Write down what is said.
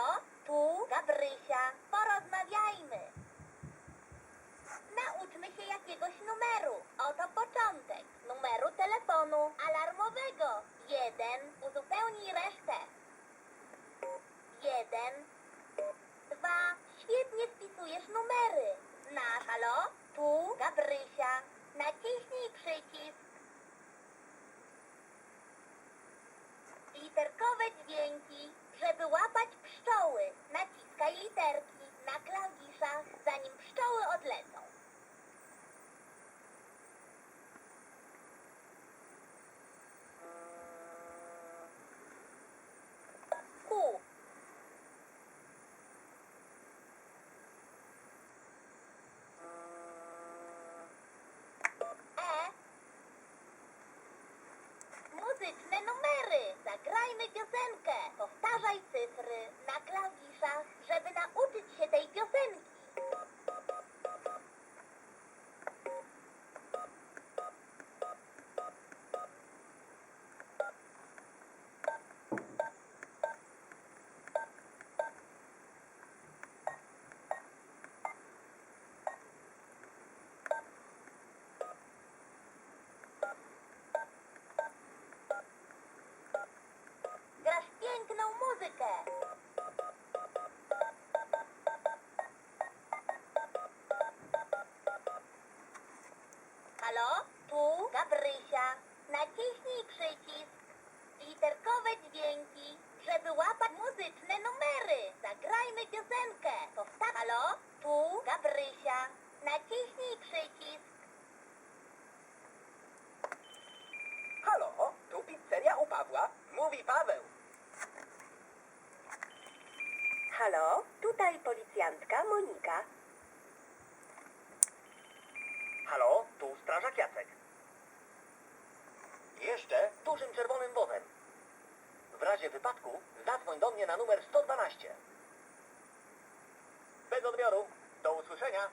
Halo? Tu Gabrysia. Porozmawiajmy. Nauczmy się jakiegoś numeru. Oto początek. Numeru telefonu alarmowego. Jeden. Uzupełnij resztę. Jeden. Dwa. Świetnie wpisujesz numery. Na halo? Tu Gabrysia. Naciśnij przycisk. Literkowe dźwięki. Żeby łapać pszczoły, Muzyczne numery. Zagrajmy piosenkę. Powtarzaj cyfry Halo? Tu Gabrysia. Naciśnij przycisk. Literkowe dźwięki, żeby łapać muzyczne numery. Zagrajmy piosenkę. Powtarzaj. Halo? Tu Gabrysia. Naciśnij przycisk. Halo, tu pizzeria u Pawła. Mówi Paweł. Halo? Tutaj policjantka Monika. Halo, tu strażak Jacek. Jeszcze dużym czerwonym wozem. W razie wypadku zadzwoń do mnie na numer 112. Bez odbioru. Do usłyszenia.